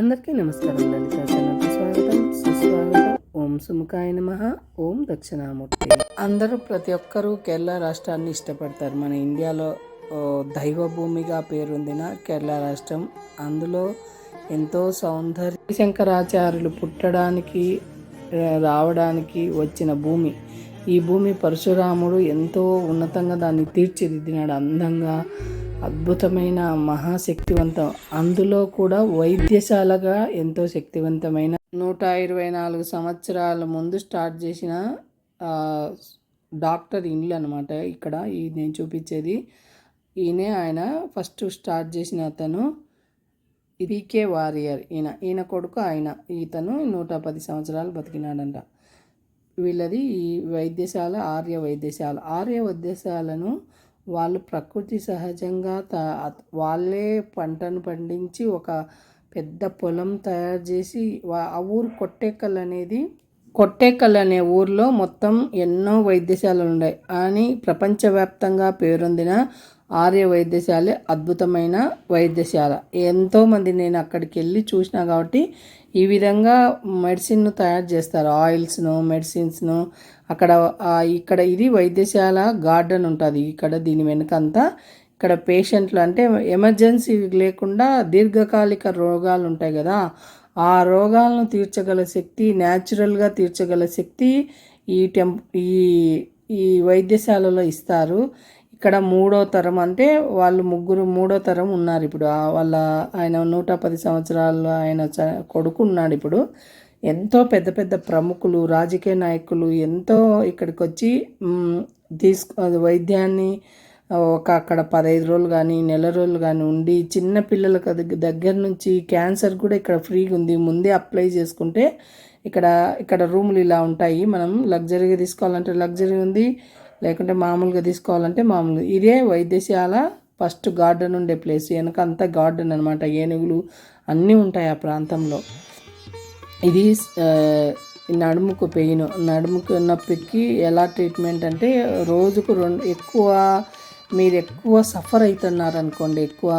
అందరికీ నమస్కారం లలిత ఛానల్కి స్వాగతం సుస్వాగతం. ఓం సుముఖాయ నమ ఓం దక్షిణామూర్తి. అందరూ ప్రతి ఒక్కరూ కేరళ రాష్ట్రాన్ని ఇష్టపడతారు. మన ఇండియాలో దైవ భూమిగా పేరొందిన కేరళ రాష్ట్రం. అందులో ఎంతో సౌందర్య శంకరాచార్యులు పుట్టడానికి రావడానికి వచ్చిన భూమి. ఈ భూమి పరశురాముడు ఎంతో ఉన్నతంగా దాన్ని తీర్చిదిద్దినాడు. అందంగా అద్భుతమైన మహాశక్తివంతం. అందులో కూడా వైద్యశాలగా ఎంతో శక్తివంతమైన నూట ఇరవై నాలుగు సంవత్సరాల ముందు స్టార్ట్ చేసిన డాక్టర్ ఇండ్లు అనమాట ఇక్కడ ఈ నేను చూపించేది. ఈయనే ఆయన ఫస్ట్ స్టార్ట్ చేసిన అతను. పీకే వారియర్ ఈయన. ఈయన కొడుకు ఆయన. ఇతను నూట పది సంవత్సరాలు బతికినాడంట. వీళ్ళది ఈ వైద్యశాల ఆర్య వైద్యశాల. ఆర్య వైద్యశాలను వాళ్ళు ప్రకృతి సహజంగా త వాళ్ళే పంటను పండించి ఒక పెద్ద పొలం తయారు చేసి ఆ ఊరు కొట్టేకల్ అనేది కొట్టేకల్ అనే ఊర్లో మొత్తం ఎన్నో వైద్యశాలలు ఉన్నాయి అని ప్రపంచవ్యాప్తంగా పేరొందిన ఆర్య వైద్యశాలే అద్భుతమైన వైద్యశాల. ఎంతోమంది నేను అక్కడికి వెళ్ళి చూసినా కాబట్టి ఈ విధంగా మెడిసిన్ను తయారు చేస్తారు. ఆయిల్స్ను మెడిసిన్స్ను అక్కడ ఇక్కడ ఇది వైద్యశాల గార్డెన్ ఉంటుంది. ఇక్కడ దీని వెనుకంతా ఇక్కడ పేషెంట్లు అంటే ఎమర్జెన్సీ లేకుండా దీర్ఘకాలిక రోగాలు ఉంటాయి కదా. ఆ రోగాలను తీర్చగల శక్తి న్యాచురల్గా తీర్చగల శక్తి ఈ టెంప్ ఈ ఈ వైద్యశాలలో ఇస్తారు. ఇక్కడ మూడో తరం అంటే వాళ్ళు ముగ్గురు మూడో తరం ఉన్నారు ఇప్పుడు. వాళ్ళ ఆయన నూట పది సంవత్సరాలు ఆయన చ కొడుకు ఉన్నాడు ఇప్పుడు. ఎంతో పెద్ద పెద్ద ప్రముఖులు రాజకీయ నాయకులు ఎంతో ఇక్కడికి వచ్చి తీసుకు వైద్యాన్ని ఒక అక్కడ పదహైదు రోజులు కానీ నెల రోజులు కానీ ఉండి చిన్న పిల్లలకు దగ్గర నుంచి క్యాన్సర్ కూడా ఇక్కడ ఫ్రీగా ఉంది. ముందే అప్లై చేసుకుంటే ఇక్కడ ఇక్కడ రూములు ఇలా ఉంటాయి. మనం లగ్జరీగా తీసుకోవాలంటే లగ్జరీ ఉంది లేకుంటే మామూలుగా తీసుకోవాలంటే మామూలు. ఇదే వైద్యశాల ఫస్ట్ గార్డెన్ ఉండే ప్లేస్. వెనక అంతా గార్డెన్ అనమాట ఏనుగులు అన్నీ ఉంటాయి ఆ ప్రాంతంలో. ఇది నడుముకు పెయిన్. నడుముకు నొప్పికి ఎలా ట్రీట్మెంట్ అంటే రోజుకు రెండు ఎక్కువ మీరు ఎక్కువ సఫర్ అవుతున్నారు అనుకోండి ఎక్కువ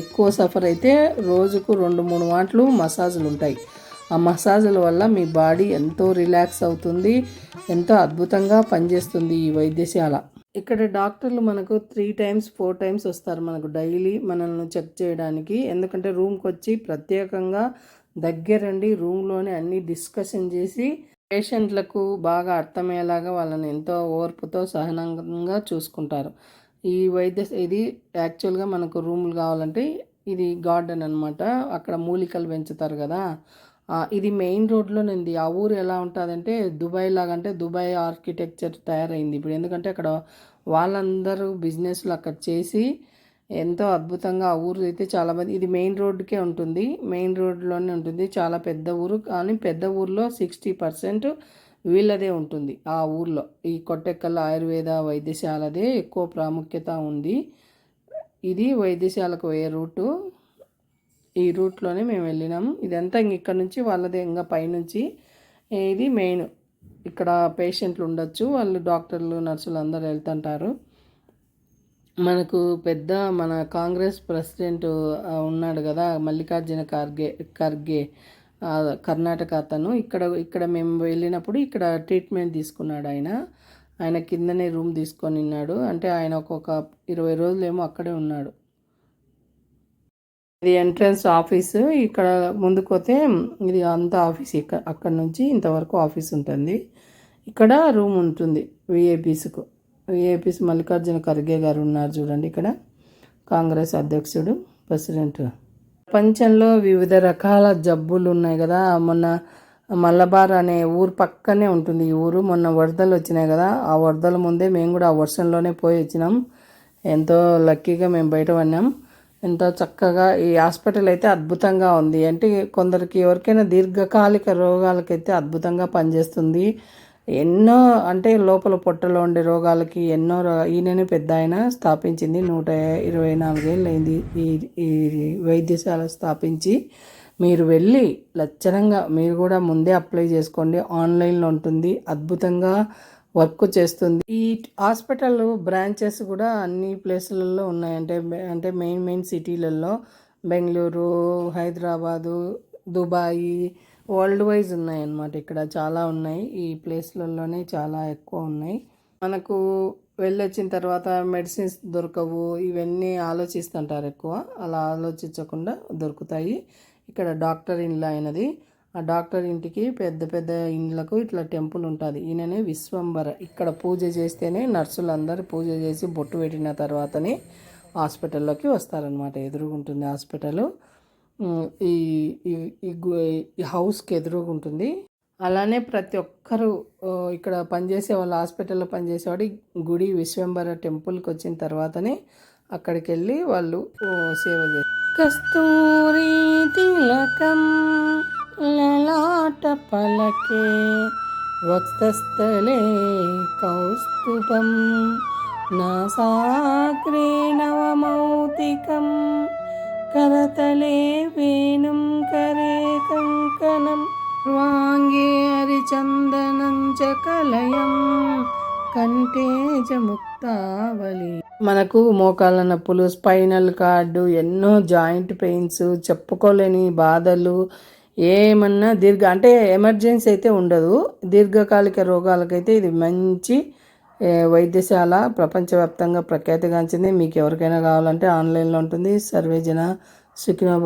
ఎక్కువ సఫర్ అయితే రోజుకు రెండు మూడు మాటలు మసాజులు ఉంటాయి. ఆ మసాజుల వల్ల మీ బాడీ ఎంతో రిలాక్స్ అవుతుంది ఎంతో అద్భుతంగా పనిచేస్తుంది ఈ వైద్యశాల. ఇక్కడ డాక్టర్లు మనకు త్రీ టైమ్స్ ఫోర్ టైమ్స్ వస్తారు మనకు డైలీ మనల్ని చెక్ చేయడానికి. ఎందుకంటే రూమ్కి వచ్చి ప్రత్యేకంగా దగ్గరండి రూమ్లోనే అన్ని డిస్కషన్ చేసి పేషెంట్లకు బాగా అర్థమయ్యేలాగా వాళ్ళని ఎంతో ఓర్పుతో సహనంగా చూసుకుంటారు. ఈ వైద్య ఇది యాక్చువల్గా మనకు రూములు కావాలంటే ఇది గార్డెన్ అనమాట అక్కడ మూలికలు పెంచుతారు కదా. ఇది మెయిన్ రోడ్లోనే ఉంది ఆ ఊరు ఎలా ఉంటుందంటే దుబాయ్ లాగా అంటే దుబాయ్ ఆర్కిటెక్చర్ తయారైంది. ఇప్పుడు ఎందుకంటే అక్కడ వాళ్ళందరూ బిజినెస్లు అక్కడ చేసి ఎంతో అద్భుతంగా ఆ ఊరు అయితే చాలా మంది ఇది మెయిన్ రోడ్డుకే ఉంటుంది. మెయిన్ రోడ్లోనే ఉంటుంది. చాలా పెద్ద ఊరు కానీ పెద్ద ఊర్లో సిక్స్టీ పర్సెంట్ వీళ్ళదే ఉంటుంది ఆ ఊర్లో. ఈ కొట్టెక్కల ఆయుర్వేద వైద్యశాలదే ఎక్కువ ప్రాముఖ్యత ఉంది. ఇది వైద్యశాలకు పోయే రూటు? ఈ రూట్లోనే మేము వెళ్ళినాం ఇదంతా ఇంక ఇక్కడ నుంచి వాళ్ళదే ఇంకా పైనుంచి. ఇది మెయిన్. ఇక్కడ పేషెంట్లు ఉండొచ్చు. వాళ్ళు డాక్టర్లు నర్సులు అందరూ వెళ్తుంటారు. మనకు పెద్ద మన కాంగ్రెస్ ప్రెసిడెంట్ ఉన్నాడు కదా మల్లికార్జున ఖర్గే ఖర్గే కర్ణాటక అతను. ఇక్కడ ఇక్కడ మేము వెళ్ళినప్పుడు ఇక్కడ ట్రీట్మెంట్ తీసుకున్నాడు ఆయన. ఆయన కిందనే రూమ్ తీసుకొని ఉన్నాడు. అంటే ఆయన ఒక్కొక్క ఇరవై రోజులేమో ఏమో అక్కడే ఉన్నాడు. ఇది ఎంట్రన్స్ ఆఫీసు. ఇక్కడ ముందుకు పోతే ఇది అంత ఆఫీస్ ఇక్కడ అక్కడ నుంచి ఇంతవరకు ఆఫీస్ ఉంటుంది. ఇక్కడ రూమ్ ఉంటుంది విఐపీస్కు విఐపీస్ మల్లికార్జున ఖర్గే గారు ఉన్నారు చూడండి ఇక్కడ. కాంగ్రెస్ అధ్యక్షుడు ప్రెసిడెంట్. ప్రపంచంలో వివిధ రకాల జబ్బులు ఉన్నాయి కదా. మొన్న మల్లబార్ అనే ఊరు పక్కనే ఉంటుంది ఈ ఊరు. మొన్న వరదలు వచ్చినాయి కదా. ఆ వరదల ముందే మేము కూడా ఆ వర్షంలోనే పోయి వచ్చినాం. ఎంతో లక్కీగా మేము బయట పడినాం. ఎంతో చక్కగా ఈ హాస్పిటల్ అయితే అద్భుతంగా ఉంది. అంటే కొందరికి ఎవరికైనా దీర్ఘకాలిక రోగాలకైతే అద్భుతంగా పనిచేస్తుంది. ఎన్నో అంటే లోపల పొట్టలో ఉండే రోగాలకి ఎన్నో రో- ఈయననే పెద్ద ఆయన స్థాపించింది నూట ఇరవై నాలుగేళ్ళు అయింది ఈ ఈ వైద్యశాల స్థాపించి మీరు వెళ్ళి లచ్చనంగా మీరు కూడా ముందే అప్లై చేసుకోండి. ఆన్లైన్లో ఉంటుంది. అద్భుతంగా వర్క్ చేస్తుంది. ఈ హాస్పిటల్ బ్రాంచెస్ కూడా అన్ని ప్లేసులలో ఉన్నాయి. అంటే అంటే మెయిన్ మెయిన్ సిటీలలో. Bengaluru Hyderabad Dubai world wise ఉన్నాయి అన్నమాట ఇక్కడ చాలా ఉన్నాయి. ఈ ప్లేస్లలోనే చాలా ఎక్కువ ఉన్నాయి. మనకు వెళ్ళొచ్చిన తర్వాత మెడిసిన్స్ దొరకవు. ఇవన్నీ ఆలోచిస్తుంటారు ఎక్కువ. అలా ఆలోచించకుండా దొరుకుతాయి. ఇక్కడ డాక్టర్ ఇండ్లు అయినది ఆ డాక్టర్ ఇంటికి పెద్ద పెద్ద ఇండ్లకు ఇట్లా టెంపుల్ ఉంటుంది. ఈయననే విశ్వంబర. ఇక్కడ పూజ చేస్తేనే నర్సులు అందరు పూజ చేసి బొట్టు పెట్టిన తర్వాతనే హాస్పిటల్లోకి వస్తారనమాట ఎదురుగుంటుంది హాస్పిటల్. ఈ ఈ- గు- ఈ హౌస్కి ఎదురుగా ఉంటుంది. అలానే ప్రతి ఒక్కరు ఇక్కడ పనిచేసే వాళ్ళు హాస్పిటల్లో పనిచేసేవాడు గుడి విశ్వంబర టెంపుల్కి వచ్చిన తర్వాతనే అక్కడికి వెళ్ళి వాళ్ళు సేవ చేస్తారు. కస్తూరి తిలకం లలాట పలకే వక్షస్థలే కౌస్తుభం నాసాగ్రే నవమౌతికం. करतले वेणुं करे कङ्कणं सर्वाङ्गे हरिचन्दनं च कलयं కంటే ముక్తావలి మనకు మోకాళ్ళ నొప్పులు స్పైనల్ కార్డు ఎన్నో జాయింట్ పెయిన్స్ చెప్పుకోలేని బాధలు ఏమన్నా దీర్ఘ అంటే ఎమర్జెన్సీ అయితే ఉండదు దీర్ఘకాలిక రోగాలకైతే ఇది మంచి ఏ, వైద్యశాల ప్రపంచవ్యాప్తంగా ప్రఖ్యాతిగాంచింది. మీకు ఎవరికైనా కావాలంటే ఆన్లైన్లో ఉంటుంది. సర్వేజన సుఖినో